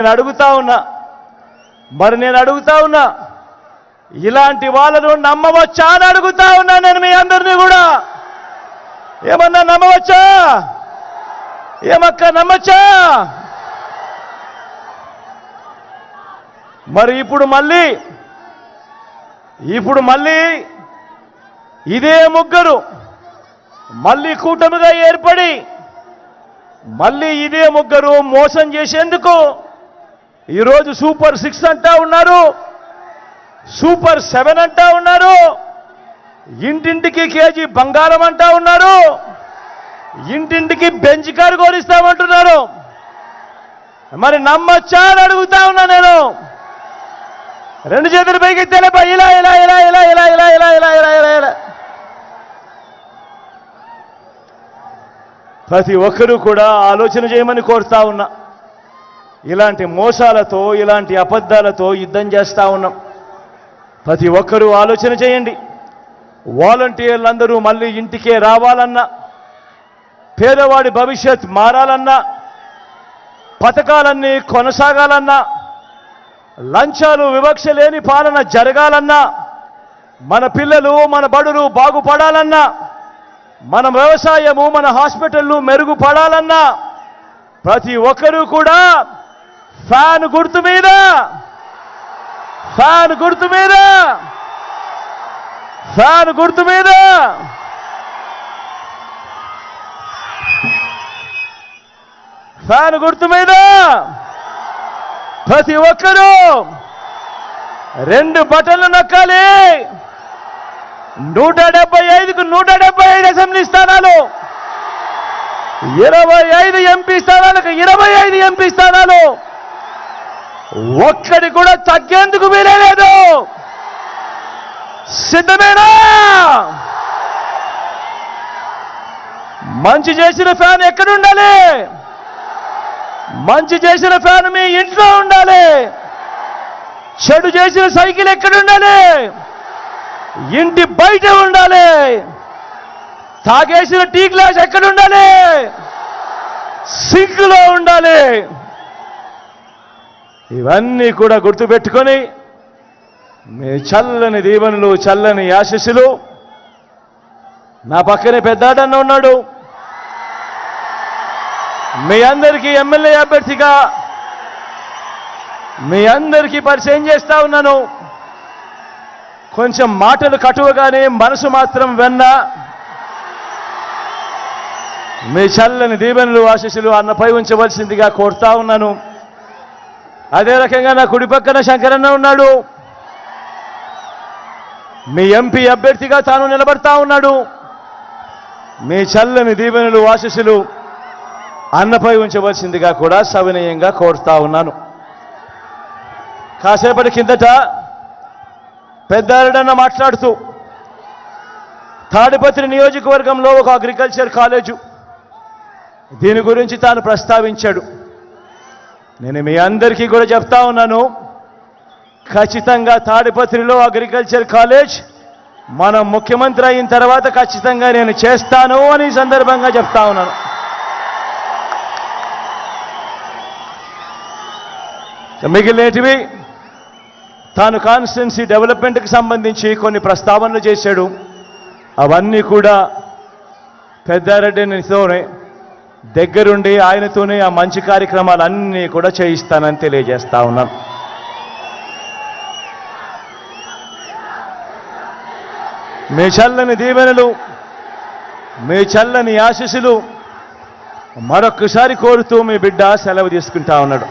నేను అడుగుతా ఉన్నా. మరి నేను అడుగుతా ఉన్నా. ఇలాంటి వాళ్ళను నమ్మవచ్చా అని అడుగుతా ఉన్నా నేను మీ అందరినీ కూడా. ఏమన్నా నమ్మవచ్చా? ఏమక్క నమ్మచ్చా? మరి ఇప్పుడు మళ్ళీ ఇప్పుడు మళ్ళీ ఇదే ముగ్గురు మళ్ళీ కూటమిగా ఏర్పడి మళ్ళీ ఇదే ముగ్గురు మోసం చేసేందుకు ఈరోజు సూపర్ సిక్స్ అంటా ఉన్నారు సూపర్ సెవెన్ అంటా ఉన్నారు ఇంటింటికి కేజీ బంగారం అంటా ఉన్నారు ఇంటింటికి బెంచ్ కారు కోరిస్తామంటున్నారు మరి నమ్మొచ్చా అని అడుగుతా ఉన్నా నేను రెండు చేతులు పైకి తెలిపా ఇలా ఇలా ఇలా ఇలా ఇలా ఇలా ఇలా ఇలా ఇలా ఇలా ఇలా ప్రతి ఒక్కరూ కూడా ఆలోచన చేయమని కోరుతా ఉన్నా ఇలాంటి మోసాలతో ఇలాంటి అబద్ధాలతో యుద్ధం చేస్తూ ఉన్నాం. ప్రతి ఒక్కరూ ఆలోచన చేయండి. వాలంటీర్లందరూ మళ్ళీ ఇంటికే రావాలన్నా పేదవాడి భవిష్యత్ మారాలన్నా పథకాలన్నీ కొనసాగాలన్నా లంచాలు వివక్ష లేని పాలన జరగాలన్నా మన పిల్లలు మన బడులు బాగుపడాలన్నా మన వ్యవసాయము మన హాస్పిటళ్ళు మెరుగుపడాలన్నా ప్రతి ఒక్కరూ కూడా ఫ్యాన్ గుర్తు మీద. ఫ్యాన్ గుర్తు మీద. ఫ్యాన్ గుర్తు మీద. ఫ్యాన్ గుర్తు మీద. ప్రతి ఒక్కరూ రెండు బటన్లు నొక్కాలి. నూట డెబ్బై ఐదుకు నూట డెబ్బై ఐదు అసెంబ్లీ స్థానాలు. ఇరవై ఐదు ఎంపీ స్థానాలకు ఇరవై ఐదు ఎంపీ స్థానాలు. ఒక్కడి కూడా తగ్గేందుకు వీలేదు లేదు సిద్ధమేనా? మంచి చేసిన ఫ్యాన్ ఎక్కడ ఉండాలి మంచి చేసిన ఫ్యాన్ మీ ఇంట్లో ఉండాలి. చెడు చేసిన సైకిల్ ఎక్కడ ఉండాలి ఇంటి బయట ఉండాలి. తాగేసిన టీ గ్లాస్ ఎక్కడ ఉండాలి సింక్లో ఉండాలి. ఇవన్నీ కూడా గుర్తుపెట్టుకొని మీ చల్లని దీవెనలు చల్లని ఆశీస్సులు. నా పక్కనే పెద్దాడన్న ఉన్నాడు. మీ అందరికీ ఎమ్మెల్యే అభ్యర్థిగా మీ అందరికీ పరిచయం చేస్తా ఉన్నాను. కొంచెం మాటలు కటువగానే మనసు మాత్రం వెన్న. మీ చల్లని దీవెనలు ఆశీస్సులు అన్నపై ఉంచవలసిందిగా కోరుతా ఉన్నాను. అదే రకంగా నా కుడి పక్కన శంకరన్న ఉన్నాడు. మీ ఎంపీ అభ్యర్థిగా తాను నిలబడతా ఉన్నాడు. మీ చల్లని దీవెనలు ఆశీస్సులు అన్నపై ఉంచవలసిందిగా కూడా సవినయంగా కోరుతా ఉన్నాను. కాసేపటి కిందట పెద్దారెడన్న మాట్లాడుతూ తాడిపత్రి నియోజకవర్గంలో ఒక అగ్రికల్చర్ కాలేజు దీని గురించి తాను ప్రస్తావించాడు. నేను మీ అందరికీ కూడా చెప్తా ఉన్నాను. ఖచ్చితంగా తాడిపత్రిలో అగ్రికల్చర్ కాలేజ్ మన ముఖ్యమంత్రి అయిన తర్వాత ఖచ్చితంగా నేను చేస్తాను అని సందర్భంగా చెప్తా ఉన్నాను. మిగిలినటివి తాను కాన్స్టిట్యున్సీ డెవలప్మెంట్కి సంబంధించి కొన్ని ప్రస్తావనలు చేశాడు. అవన్నీ కూడా పెద్దారెడ్డితోనే దగ్గరుండి ఆయనతోనే ఆ మంచి కార్యక్రమాలన్నీ కూడా చేయిస్తానని తెలియజేస్తా ఉన్నాను మీ చల్లని దీవెనలు మీ చల్లని ఆశీస్సులు మరొక్కసారి కోరుతూ మీ బిడ్డ సెలవు తీసుకుంటా ఉన్నాడు.